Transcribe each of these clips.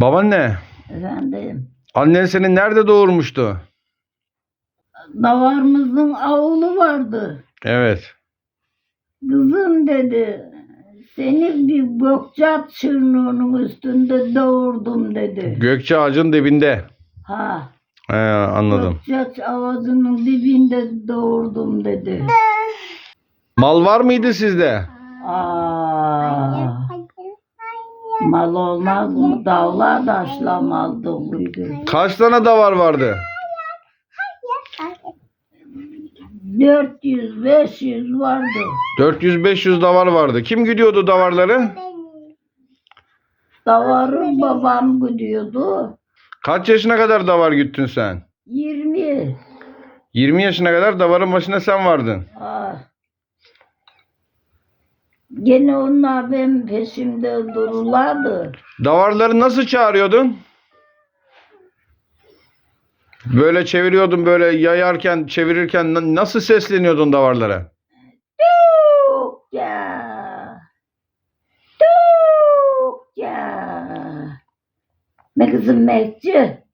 Babaanne, Efendim. annen seni nerede doğurmuştu? Davarımızın oğlu vardı. Evet. Kızım dedi. Seni bir gökçat çırnığının üstünde doğurdum dedi. Gökçe ağacın dibinde. Ha. He, anladım. Gökçat avazının dibinde doğurdum dedi. Mal var mıydı sizde? Aa. Mal olmaz mı? Dağlar taşla mal doluydu. Kaç tane davar vardı? 400 500 vardı. 400-500 davar vardı. Kim gidiyordu davarları? Davarı babam gidiyordu. Kaç yaşına kadar davar güttün sen? 20. 20 yaşına kadar davarın başında sen vardın. Ah. Gene onlar benim peşimde dururlardı. Davarları nasıl çağırıyordun? Böyle çeviriyordun böyle yayarken çevirirken na- nasıl sesleniyordun davarlara? Tuk ya. Tuk ya. Ne kızım Mehci?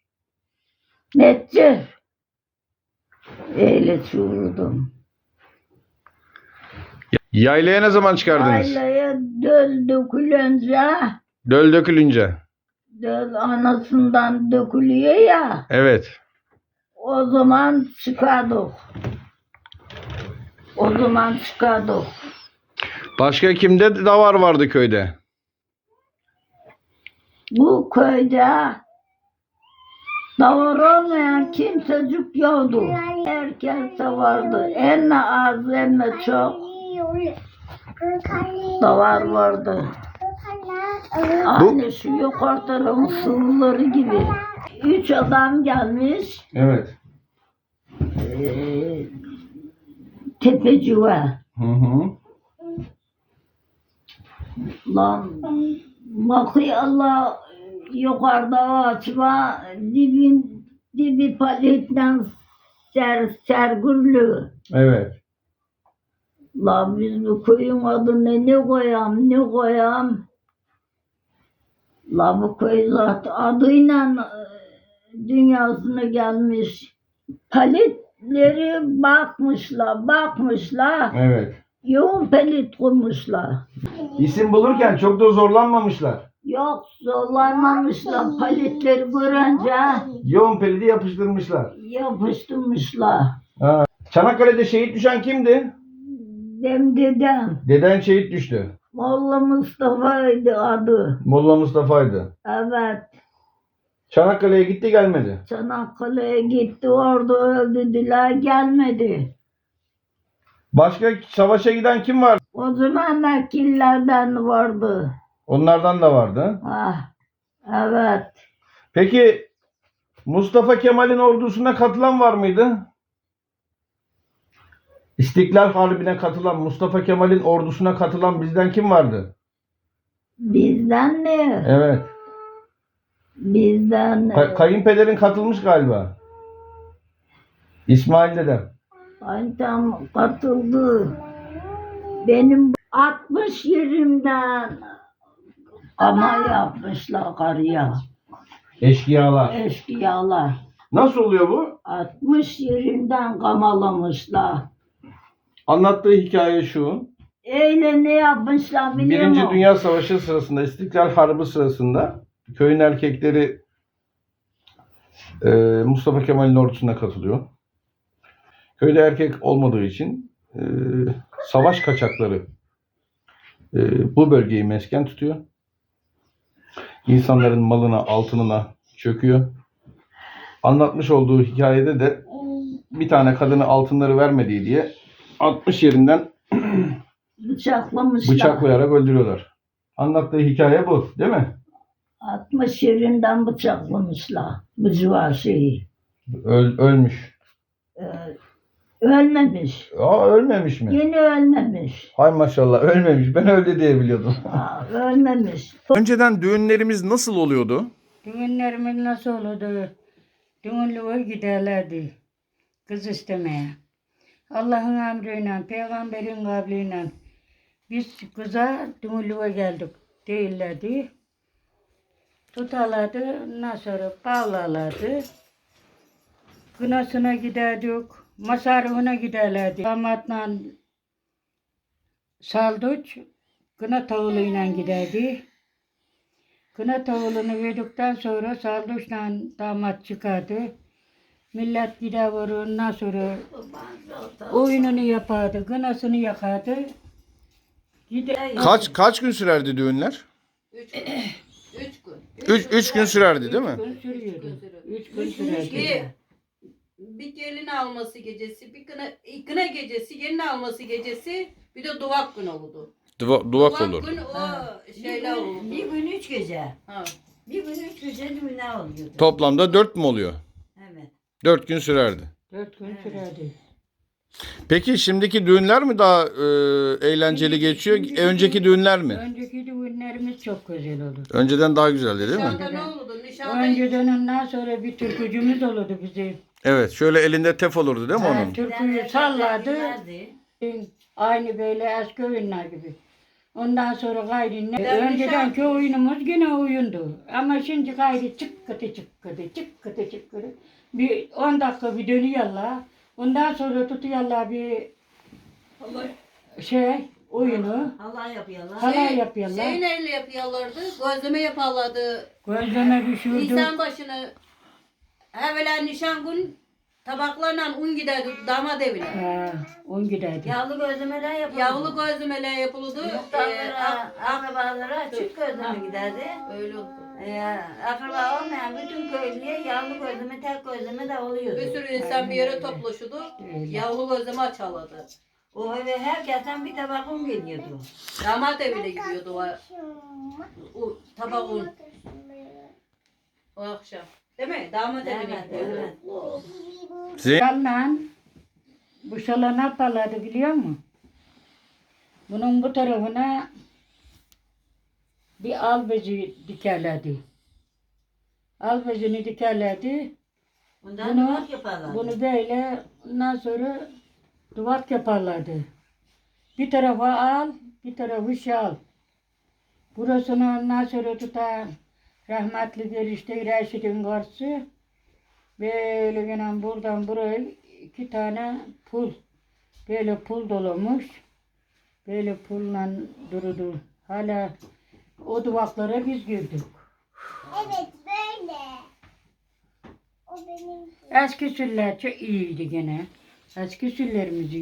Mehci. Öyle çığırdım. Yaylaya ne zaman çıkardınız? Aileye döl dökülünce, Döl dökülünce. döl anasından dökülüyor ya, Evet. o zaman çıkardık. O zaman çıkardık. Başka kimde davar vardı köyde? Bu köyde davar olmayan kimsecik yoktu. Herkes de vardı. En az en çok davar vardı. Aynı şu yukarı tarafın sığırları gibi. Üç adam gelmiş. Evet. Ee, tepeciğe. Hı hı. Lan bakıyor Allah yukarıda var. Dibin, dibi paletten ser, sergürlü. Evet. La biz bu köyün adını ne koyam ne koyam. La bu köy zaten adıyla e, dünyasına gelmiş. Palitleri bakmışlar, bakmışlar. Evet. Yoğun pelit koymuşlar. İsim bulurken çok da zorlanmamışlar. Yok zorlanmamışlar. Palitleri görünce Yoğun pelidi yapıştırmışlar. yapıştırmışlar. Çanakkale'de şehit düşen kimdi? Dem dedem. Deden şehit düştü. Molla Mustafa'ydı adı. Molla Mustafa'ydı. Evet. Çanakkale'ye gitti gelmedi. Çanakkale'ye gitti orada öldürdüler gelmedi. Başka savaşa giden kim var? O zaman nakillerden vardı. Onlardan da vardı. Ah, evet. Peki Mustafa Kemal'in ordusuna katılan var mıydı? İstiklal Harbi'ne katılan, Mustafa Kemal'in ordusuna katılan bizden kim vardı? Bizden ne? Evet. Bizden ne? Ka- kayınpederin katılmış galiba. İsmail dedem. Ay tam katıldı. Benim 60 yerimden ama yapmışlar karıya. Eşkıyalar. Eşkıyalar. Nasıl oluyor bu? 60 yerinden kamalamışlar. Anlattığı hikaye şu. Öyle ne yapmışlar biliyor Birinci musun? Dünya Savaşı sırasında, İstiklal Harbi sırasında köyün erkekleri e, Mustafa Kemal'in ordusuna katılıyor. Köyde erkek olmadığı için e, savaş kaçakları e, bu bölgeyi mesken tutuyor. İnsanların malına, altınına çöküyor. Anlatmış olduğu hikayede de bir tane kadını altınları vermediği diye 60 yerinden Bıçaklamışlar. bıçaklayarak öldürüyorlar. Anlattığı hikaye bu, değil mi? 60 yerinden bıçaklamışlar. Bu civar şeyi. Öl- ölmüş. Ee, ölmemiş. Aa ölmemiş mi? Yeni ölmemiş. Hay maşallah ölmemiş. Ben öyle diye biliyordum. Aa, ölmemiş. Önceden düğünlerimiz nasıl oluyordu? Düğünlerimiz nasıl olurdu? Düğünlüğe giderlerdi. Kız istemeye. Allah'ın emriyle, peygamberin kavliyle biz kıza düğünlüğe geldik değillerdi. Tutarlardı. Ondan sonra bağlarlardı. Kınasına giderdik. Masarifine giderlerdi. Damatla saldıç. Kına tavuğuyla giderdi. Kına tavuğunu verdikten sonra saldıçla damat çıkardı. Millet gider. Ondan sonra oyununu yapardı. Kınasını yakardı. Gider. Kaç kaç gün sürerdi düğünler? Üç gün. Üç gün. Üç, üç gün sürerdi değil mi? Üç gün sürüyordu. Üç gün Bir, sürerdi. bir gelin alması gecesi, bir kına, kına gecesi, gelin alması gecesi, bir de duvak gün oldu. Duva- duvak olur. gün o şeyler oldu. Bir gün üç gece. Ha. Bir gün üç gece düğüne oluyordu. Toplamda dört mü oluyor? Dört gün sürerdi. Dört gün sürerdi. Peki şimdiki düğünler mi daha e, eğlenceli geçiyor? E, önceki düğünler mi? Önceki düğünlerimiz çok güzel oldu. Önceden daha güzeldi değil mi? Nişanda ne oldu? Nişanda Önceden ondan sonra bir türkücümüz olurdu bizim. Evet. Şöyle elinde tef olurdu değil mi onun? türküyü sallardı. Aynı böyle eski oyunlar gibi. Ondan sonra gayri ne? Öncedenki oyunumuz yine oyundu. Ama şimdi gayri çıkkıtı çıkkıtı çıkkıtı çıkkıtı. Bir 10 dakika bir dönüyorlar. Ondan sonra tutuyorlar bir şey oyunu. Allah yapıyorlar. Halay yapıyorlar. Şey neyle yapıyorlardı? Gözleme yaparlardı. Gözleme düşürdük. Nisan başını evvela nişan gün tabaklarla un giderdi damat evine. Ha, on giderdi. Yağlı gözlemeler yapıyordu. Yağlı gözlemeler yapıldı. Ee, Muhtarlara, ak- ak- akrabalara açık gözleme giderdi. öyle oldu. Ee, akraba olmayan bütün köylüye yağlı gözleme, tek gözleme de oluyordu. Bir sürü insan bir yere toplaşıyordu. Öyle. Yağlı gözleme açarlardı. O eve herkesten bir tabak un geliyordu. Damat evine gidiyordu o, o tabak un. O akşam. Değil mi? Damat evine Evet, gidiyordu. evet. Zeyn- Şalla bu şala ne yaparlardı biliyor musun? Bunun bu tarafına bir al bezi dikerlerdi. Al bezini dikerlerdi. Bundan Bunu- duvak yaparlardı. Bunu böyle ondan sonra duvak yaparlardı. Bir tarafa al, bir tarafı şal. Burasını ondan sonra tutar. Rahmetli gelişte Reşit'in karşısı. Böyle gene buradan buraya iki tane pul. Böyle pul dolamış. Böyle pulla durdu. Hala o duvaklara biz girdik. Evet böyle. O benim. Eski süller çok iyiydi gene. Eski süllerimiz iyi.